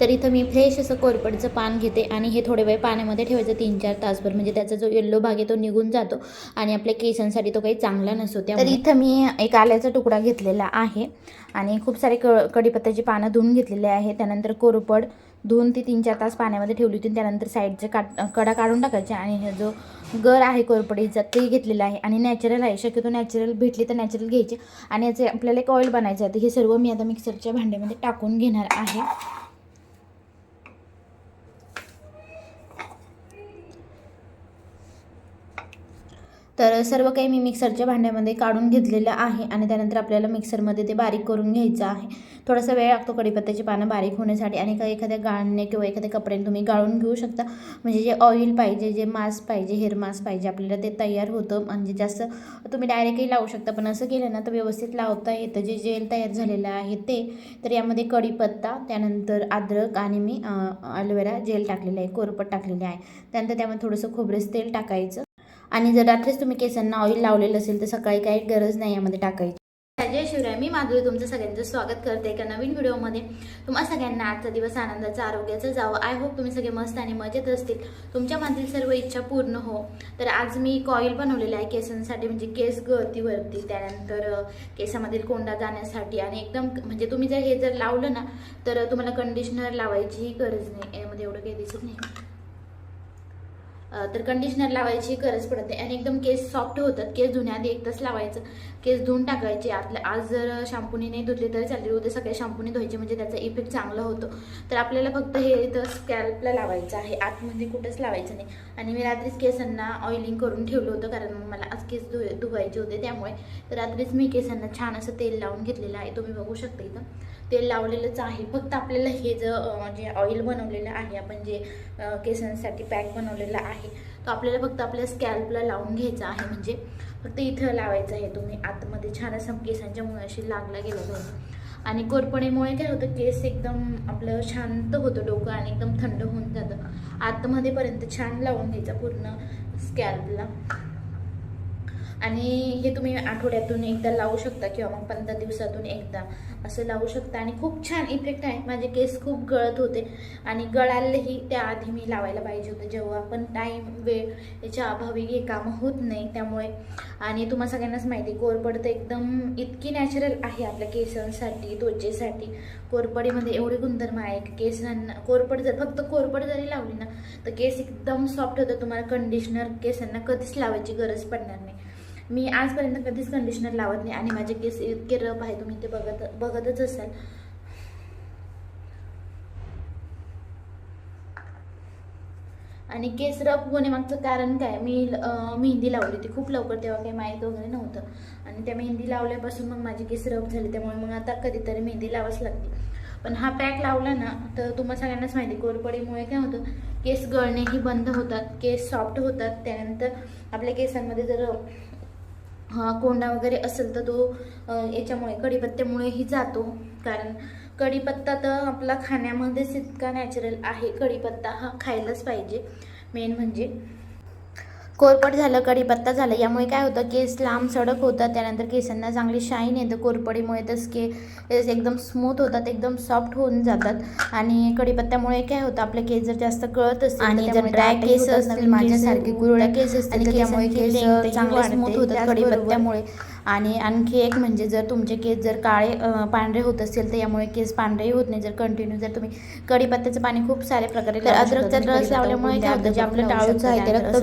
तर इथं मी फ्रेश असं कोरपडचं पान घेते आणि हे थोडे वेळ पाण्यामध्ये ठेवायचं तीन चार तासभर. म्हणजे त्याचा जो येल्लो भाग आहे तो निघून जातो आणि आपल्या केसांसाठी तो काही चांगला नसतो. तर इथं मी एक आल्याचा तुकडा घेतलेला आहे आणि खूप सारे क कढीपत्त्याची पानं धुवून घेतलेले आहे. त्यानंतर कोरपड धुवून ती तीन चार तास पाण्यामध्ये ठेवली होती त्यानंतर साईडचे काट कडा काढून टाकायचे आणि हा जो गर आहे कोरपडीचा ते घेतलेला आहे आणि नॅचरल आहे. शक्यतो नॅचरल भेटली तर नॅचरल घ्यायची आणि याचे आपल्याला एक ऑइल बनायचं आहे. तर हे सर्व मी आता मिक्सरच्या भांड्यामध्ये टाकून घेणार आहे. तर सर्व काही मी मिक्सरच्या भांड्यामध्ये काढून घेतलेलं आहे आणि त्यानंतर आपल्याला मिक्सरमध्ये ते बारीक करून घ्यायचं आहे. थोडासा वेळ लागतो कढीपत्त्याची पानं बारीक होण्यासाठी आणि काही एखाद्या गाळणे किंवा एखाद्या कपड्याने तुम्ही गाळून घेऊ शकता. म्हणजे जे ऑइल पाहिजे जे मास्क पाहिजे हेअर मास्क पाहिजे आपल्याला ते तयार होतं. म्हणजे जास्त तुम्ही डायरेक्टही लावू शकता. पण असं केलं ना तर व्यवस्थित लावता येतं. जे जेल तयार झालेलं आहे ते. तर यामध्ये कढीपत्ता त्यानंतर अद्रक आणि मी अलोवेरा जेल टाकलेलं आहे. कोरपट टाकलेले आहे. त्यानंतर त्यामध्ये थोडंसं खोबरेस तेल टाकायचं. आणि जर रात्रीच तुम्ही केसांना ऑइल लावलेलं असेल तर सकाळी काही गरज नाही यामध्ये टाकायची. जय शिवराय मी माधुरी तुमचं सगळ्यांचं स्वागत करते एका नवीन व्हिडिओमध्ये. तुम्हा सगळ्यांना आजचा दिवस आनंदाचा आरोग्याचा जावं. आय होप तुम्ही सगळे मस्त आणि मजेत असतील. तुमच्या मनातील सर्व इच्छा पूर्ण हो. तर आज मी कॉईल बनवलेला बनवलेलं आहे केसांसाठी म्हणजे केस गळतीवरती त्यानंतर केसामधील कोंडा जाण्यासाठी. आणि एकदम म्हणजे तुम्ही जर हे जर लावलं ना तर तुम्हाला कंडिशनर लावायचीही गरज नाही. यामध्ये एवढं काही दिसत नाही. तर कंडिशनर लावायची गरज पडत. नाही आणि एकदम केस सॉफ्ट होतात. केस धुण्याआधी एक तास लावायचं. केस धुवून टाकायचे. आतल्या आज जर शॅम्पूने नाही धुतले तरी चालते उद्या सकाळी शॅम्पूने धुवायचे. म्हणजे त्याचा इफेक्ट चांगला होतो. तर आपल्याला फक्त हे इथं स्कॅल्पला लावायचं आहे. आतमध्ये कुठंच लावायचं नाही. आणि मी रात्रीच केसांना ऑइलिंग करून ठेवलं होतं. कारण मला आज केस धु धुवायचे होते त्यामुळे. तर रात्रीच मी केसांना छान असं तेल लावून घेतलेलं आहे. तुम्ही बघू शकता इथं. तेल लावलेलंच आहे. फक्त आपल्याला हे जे म्हणजे ऑइल बनवलेलं आहे. आपण जे केसांसाठी पॅक बनवलेलं आहे. तो आपल्याला फक्त आपल्या स्कॅल्पला लावून घ्यायचा आहे म्हणजे फक्त इथं लावायचं आहे. तुम्ही आतमध्ये छान असं केसांच्या मुळाशी लागला गेला पाहिजे आणि कोरपणीमुळे काय होतं केस एकदम आपलं शांत होतं डोकं आणि एकदम थंड होऊन जातं. आतमध्येपर्यंत छान लावून घ्यायचा पूर्ण स्कॅल्पला आणि हे तुम्ही आठवड्यातून एकदा लावू शकता किंवा मग पंधरा दिवसातून एकदा असं लावू शकता. आणि खूप छान इफेक्ट आहे. माझे केस खूप गळत होते आणि गळालेही त्याआधी मी लावायला पाहिजे होतं. जेव्हा पण टाईम वेळ याच्या अभावी हे कामं होत नाही त्यामुळे. आणि तुम्हाला सगळ्यांनाच माहिती आहे, कोरपड तर एकदम इतकी नॅचरल आहे आपल्या केसांसाठी त्वचेसाठी. कोरपडीमध्ये एवढे गुणधर्म आहे की केसांना कोरपड जर फक्त कोरपड जरी लावली ना तर केस एकदम सॉफ्ट होतं. तुम्हाला कंडिशनर केसांना कधीच लावायची गरज पडणार नाही. मी आजपर्यंत कधीच कंडिशनर लावत नाही आणि माझे केस इतके रफ आहे तुम्ही ते बघत बघतच असाल. आणि केस रफ होण्यामागचं कारण काय? मी मेहंदी लावली होती खूप लवकर तेव्हा काही माहीत वगैरे नव्हतं. आणि त्या मेहंदी लावल्यापासून मग माझे केस रफ झाले त्यामुळे मग आता कधीतरी मेहंदी लावाच लागते. पण हा पॅक लावला ना तर तुम्हाला सगळ्यांनाच माहिती कोरपडीमुळे काय होतं केस गळणेही बंद होतात केस सॉफ्ट होतात. त्यानंतर आपल्या केसांमध्ये जर कोंडा वगैरे असेल तर तो याच्यामुळे कढीपत्त्यामुळेही जातो. कारण कढीपत्ता तर आपला खाण्यामध्येच इतका नॅचरल आहे. कढीपत्ता हा खायलाच पाहिजे. मेन म्हणजे. कोरपड झालं कढीपत्ता झालं यामुळे काय होतं केस लांब सडक होतात त्यानंतर केसांना चांगली शाईन येतं कोरपडीमुळे तर के केस एकदम स्मूथ होतात एकदम सॉफ्ट होऊन जातात आणि कढीपत्त्यामुळे काय होतं आपले केस जर जास्त गळत असतील आणि जर दाटही केस असतील, माझ्यासारखे केस कुरळ्या केस असतील त्यामुळे केस चांगले. स्मूथ होतात कढीपत्त्यामुळे आणि आणखी एक म्हणजे जर तुमचे केस जर काळे पांढरे होत असेल तर यामुळे केस पांढरेही होत नाही. जर कंटिन्यू जर तुम्ही कढीपत्त्याचं पाणी खूप साऱ्या प्रकारे तर अद्रकचा. रस लावल्यामुळे काय होतं, जे आपलं टाळूचं आहे ते रक्त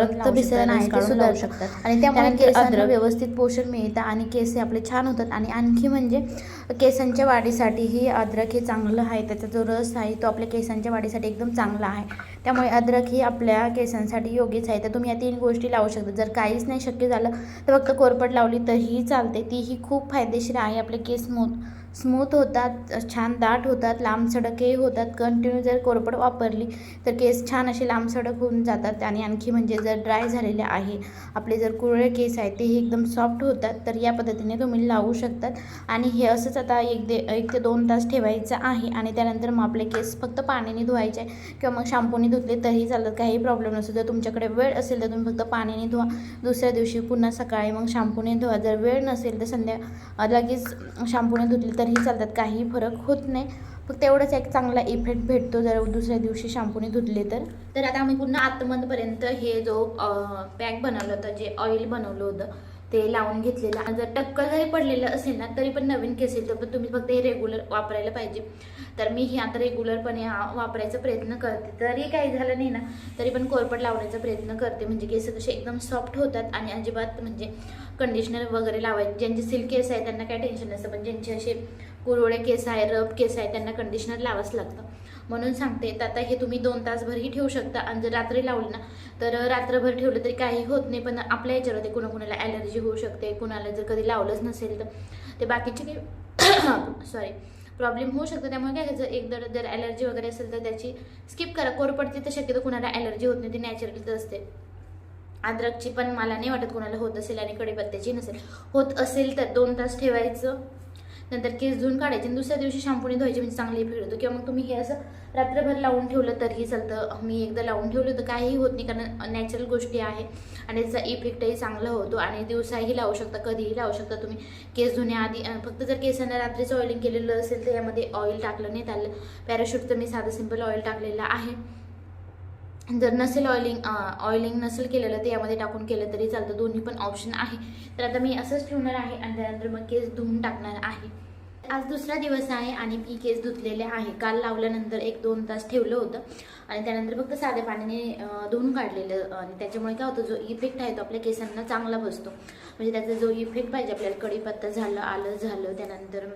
रक्त भिसरण आहे ते सुधारू शकतात. आणि त्यामुळे केसांना अद्रक- व्यवस्थित पोषण मिळतं आणि केस हे आपले छान होतात. आणि आणखी म्हणजे केसांच्या वाढीसाठीही अद्रक हे चांगलं आहे. त्याचा जो रस आहे तो आपल्या केसांच्या वाढीसाठी एकदम चांगला आहे. त्यामुळे अद्रक ही आपल्या केसांसाठी योग्यच आहे. तर तुम्ही या तीन गोष्टी लावू शकता. जर काहीच नाही शक्य झालं तर फक्त कोरपड लावली तरीही चालते तीही खूप फायदेशीर आहे आपले केस स्मूथ स्मूथ होतात छान दाट होतात लांब सडकही होतात. कंटिन्यू जर कोरपड वापरली तर केस छान असे लांब सडक होऊन जातात आणि आणखी म्हणजे जर ड्राय झालेले आहे आपले जर कुरळे केस आहेत तेही एकदम सॉफ्ट होतात तर या पद्धतीने तुम्ही लावू शकतात. आणि हे असंच आता एक दे एक ते दोन तास ठेवायचं आहे आणि त्यानंतर मग आपले केस फक्त पाण्याने धुवायचे किंवा मग शॅम्पूने धुतले तरी चालत काही प्रॉब्लेम नसतो जर तुमच्याकडे वेळ असेल तर तुम्ही फक्त पाण्याने धुवा. दुसऱ्या दिवशी पुन्हा सकाळी मग शॅम्पूने धुवा. जर वेळ नसेल तर संध्या लगेच शॅम्पूने धुतले तरीही चालतात. काही फरक होत नाही. फक्त तेवढंच एक चांगला इफेक्ट भेटतो जर दुसऱ्या दिवशी शॅम्पूने धुतले तर. तर आता आम्ही पुन्हा आतमधपर्यंत हे जो पॅक बनवलं होतं जे ऑइल बनवलं होतं ते लावून घेतलेलं जर टक्कल जरी पडलेलं असेल ना तरी पण नवीन केस तर पण तुम्ही फक्त हे रेग्युलर वापरायला पाहिजे. तर मी हे आता रेग्युलरपणे वापरायचा प्रयत्न करते. तरी काही झालं नाही ना तरी पण कोरपट लावण्याचा प्रयत्न करते. म्हणजे केस कसे एकदम सॉफ्ट होतात आणि अजिबात म्हणजे कंडिशनर वगैरे लावायचे. ज्यांचे सिल्क केस आहे त्यांना काय टेन्शन नसतं. पण ज्यांचे असे कुरवडे केस आहे रब केस आहे त्यांना कंडिशनर लावाच लागतं. म्हणून सांगते तर आता हे तुम्ही दोन तासभरही ठेवू शकता. आणि जर रात्री लावलं ना तर रात्रभर ठेवलं तरी काही होत नाही. पण आपल्या याच्यावर ते कुणाकुणाला ॲलर्जी होऊ शकते कुणाला जर कधी लावलंच नसेल तर. ते बाकीचे काही सॉरी प्रॉब्लेम होऊ शकतो. त्यामुळे काय जर एकदा जर ॲलर्जी वगैरे असेल तर त्याची स्किप करा. कोरपडती तर शक्यतो कुणाला ॲलर्जी होत नाही. ती नॅचरली असते. अद्रकची पण मला नाही वाटत कोणाला होत असेल आणि कढीपत्त्याची नसेल. होत असेल तर दोन तास ठेवायचं. नंतर केस धुवून काढायचे आणि दुसऱ्या दिवशी शॅम्पूने धुवायचे म्हणजे चांगले इफेक्ट होतो. किंवा मग तुम्ही हे असं रात्रभर लावून ठेवलं तरीही चालतं. मी एकदा लावून ठेवलं तर काहीही होत नाही कारण नॅचरल गोष्टी आहे आणि त्याचा इफेक्टही चांगला होतो आणि दिवसाही लावू शकता कधीही लावू शकता तुम्ही. केस धुण्याआधी फक्त जर केसांना रात्रीचं ऑइलिंग केलेलं असेल तर यामध्ये ऑइल टाकलं नाही आलं पॅराशूटचं मी साधं सिंपल ऑइल टाकलेलं आहे. जर नसेल ऑइलिंग ऑइलिंग नसेल केलेलं तर यामध्ये टाकून केलं तरी चालतं. दोन्ही पण ऑप्शन आहे. तर आता मी असंच ठेवणार आहे आणि त्यानंतर मग केस धुवून टाकणार आहे. आज दुसरा दिवस आहे आणि मी केस धुतलेले आहे. काल लावल्यानंतर एक दोन तास ठेवलं होतं. आणि त्यानंतर फक्त साध्या पाण्याने धुवून काढलेलं आणि त्याच्यामुळे काय होतं जो इफेक्ट आहे तो आपल्या केसांना चांगला बसतो. म्हणजे त्याचा जो इफेक्ट पाहिजे आपल्याला कढीपत्ता झालं आलं झालं त्यानंतर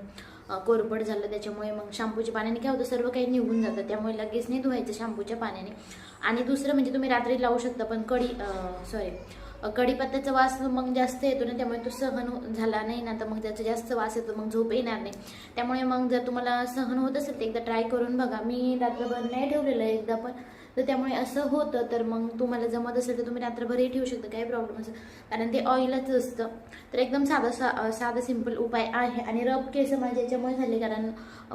कोरपड झालं त्याच्यामुळे मग शॅम्पूच्या पाण्याने काय होतं सर्व काही निघून जातं. त्यामुळे लगेच नाही धुवायचं शॅम्पूच्या पाण्याने. आणि दुसरं म्हणजे तुम्ही रात्री लावू शकता पण कढी सॉरी कढीपत्त्याचा वास मग जास्त येतो ना त्यामुळे तो सहन हो-, झाला नाही ना तर मग त्याचा जास्त वास येतो मग झोप येणार नाही. त्यामुळे मग जर तुम्हाला सहन होत असेल तर एकदा ट्राय करून बघा. मी रात्रभर नाही ठेवलेलं आहे एकदा पण. तर त्यामुळे असं होतं तर मग तुम्हाला जमत असेल तर तुम्ही रात्रभरही ठेवू शकता काही प्रॉब्लेम असं कारण ते ऑइलच असतं. तर एकदम साधा सा साधा सिंपल उपाय आहे. आणि रब केस माझ्या याच्यामुळे झाले कारण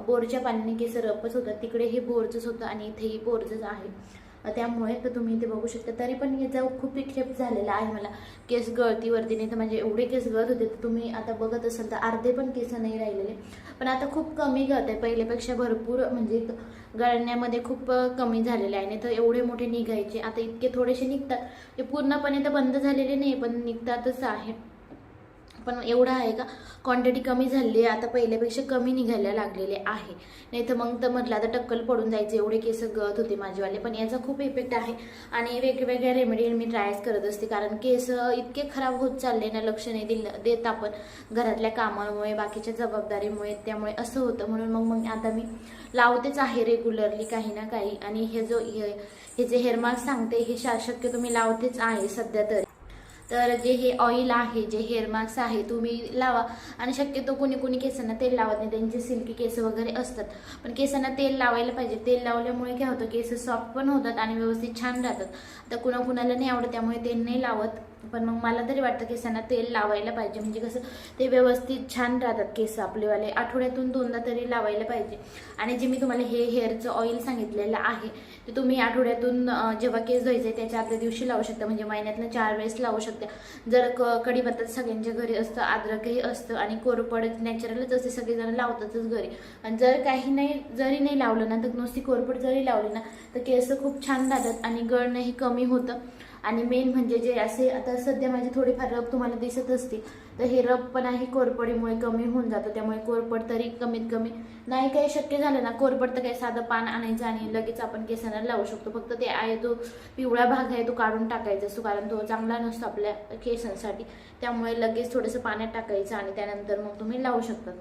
बोरच्या पाण्याने केस रबच होतात. तिकडे हे बोरचंच होतं आणि इथेही बोरचंच आहे. त्यामुळे तर तुम्ही इथे बघू शकता. तरी पण याचा खूप इफेक्ट झालेला आहे मला. केस गळतीवरती नाही तर म्हणजे एवढे केस गळत होते तर तुम्ही आता बघत असाल तर अर्धे पण केस नाही राहिलेले. पण आता खूप कमी गळत आहे. पहिल्यापेक्षा भरपूर म्हणजे गळण्यामध्ये खूप कमी झालेले आहे. नाही तर एवढे मोठे निघायचे. आता इतके थोडेसे निघतात. ते पूर्णपणे तर बंद झालेले नाही पण निघतातच आहे पण एवढं आहे का? क्वांटिटी कमी झाली आहे. आता पहिल्यापेक्षा कमी निघायला लागलेले आहे. नाही तर मग तर म्हटलं आता टक्कल पडून जायचे. एवढे केस गळत होते माझेवाले. पण याचा खूप इफेक्ट आहे. आणि वेगवेगळ्या रेमेडी मी ट्रायच करत असते. कारण केस इतके खराब होत चालले ना लक्ष नाही दिलं देत आपण. घरातल्या कामामुळे बाकीच्या जबाबदारीमुळे त्यामुळे असं होतं. म्हणून मग मग आता मी लावतेच आहे रेग्युलरली काही ना काही. आणि हे जो हे जे हेअर मास्क सांगते हे शा- शक्यतो मी लावतेच आहे सध्या तरी. तर जे हे ऑइल आहे जे हेअर मास्क आहे तुम्ही लावा. आणि शक्यतो कोणी कोणी केसांना तेल लावत नाही. त्यांचे सिल्की केस वगैरे असतात. पण केसांना तेल लावायला पाहिजे. तेल लावल्यामुळे काय होतं केस सॉफ्ट पण होतात आणि व्यवस्थित छान राहतात. तर कुणा कुणाला नाही आवडत त्यामुळे तेल नाही लावत. पण मग मला तरी वाटतं केसांना तेल लावायला पाहिजे. म्हणजे कसं ते व्यवस्थित छान राहतात केस आपलेवाले. आठवड्यातून दोनदा तरी लावायला पाहिजे. आणि जे मी तुम्हाला हे हेअरचं ऑइल सांगितलेलं आहे ते तुम्ही आठवड्यातून जेव्हा केस धुवायचे त्याच्या आदल्या दिवशी लावू शकता. म्हणजे महिन्यातनं चार वेळेस लावू शकता. जर क कढीपत्ता सगळ्यांच्या घरी असतं अद्रकही असतं आणि कोरपड नॅचरलच असते सगळेजण लावतातच घरी. आणि जर काही नाही जरी नाही लावलं ना तर नुसती कोरपड जरी लावली ना तर केस खूप छान राहतात आणि गळणंही कमी होतं. आणि मेन म्हणजे जे असे आता सध्या माझे थोडेफार रब तुम्हाला दिसत असतील तर हे रब पण आहे कोरपडीमुळे कमी होऊन जातं. त्यामुळे कोरपड तरी कमीत कमी नाही काही शक्य झालं ना कोरपड तर काही साधं पान आणायचं आणि लगेच आपण केसांना लावू शकतो. फक्त ते आहे तो पिवळा भाग आहे तो काढून टाकायचा असतो कारण तो चांगला नसतो आपल्या केसांसाठी. त्यामुळे लगेच थोडंसं पाण्यात टाकायचं आणि त्यानंतर मग तुम्ही लावू शकता.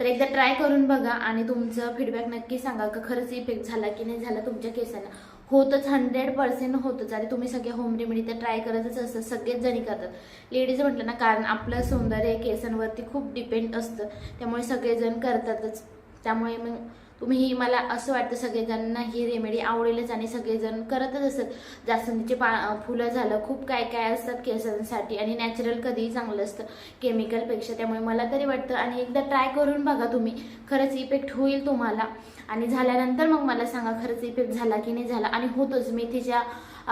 तर एकदा ट्राय करून बघा आणि तुमचं फीडबॅक नक्की सांगा का खरंच इफेक्ट झाला की नाही झाला तुमच्या केसांना. होतच हंड्रेड पर्सेंट होतच. आणि तुम्ही सगळे होम रेमेडी तर ट्राय करतच असतात सगळेच जणी करतात. लेडीज म्हटलं ना कारण आपलं सौंदर्य केसांवरती खूप डिपेंड असतं. त्यामुळे सगळेजण करतातच. त्यामुळे मग तुम्ही मला असं वाटतं सगळेजणांना ही रेमेडी आवडेलच आणि सगळेजण करतच असतात. जास्वंदीचे म्हणजे पा फुलं झालं खूप काय काय असतात केसांसाठी आणि नॅचरल कधीही चांगलं असतं केमिकलपेक्षा त्यामुळे मला तरी वाटतं आणि एकदा ट्राय करून बघा तुम्ही. खरंच इफेक्ट होईल तुम्हाला. आणि झाल्यानंतर मग मला सांगा खरंच इफेक्ट झाला की नाही झाला? आणि होतच मेथीच्या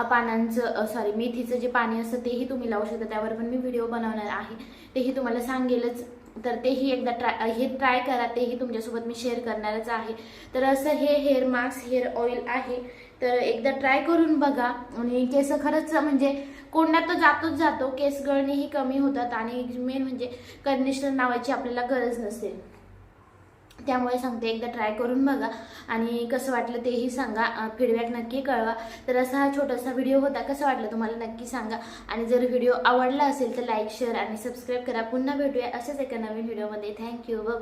पानांचं सॉरी मेथीचं जे पाणी असतं तेही तुम्ही लावू शकता. त्यावर पण मी व्हिडिओ बनवणार आहे. तेही तुम्हाला सांगेलच. तर तेही एकदा ट्राय हे ट्राय करा. तेही तुमच्यासोबत मी शेअर करणारच आहे. तर असं हे हेअर मास्क हेअर ऑइल आहे. तर एकदा ट्राय करून बघा. आणि केस खरंच म्हणजे कोंडा तर जातोच जातो. केस गळणेही कमी होतात. आणि मेन म्हणजे कंडिशनर नावाची आपल्याला गरज नसेल. त्यामुळे सांगते एकदा ट्राय करून बघा. आणि कसं वाटलं तेही सांगा. फीडबॅक नक्की कळवा. तर असा हा छोटासा व्हिडिओ होता. कसं वाटलं तुम्हाला नक्की सांगा. आणि जर व्हिडिओ आवडला असेल तर लाईक शेअर आणि सबस्क्राईब करा. पुन्हा भेटूया असेच एका नवीन व्हिडिओमध्ये थँक्यू बाय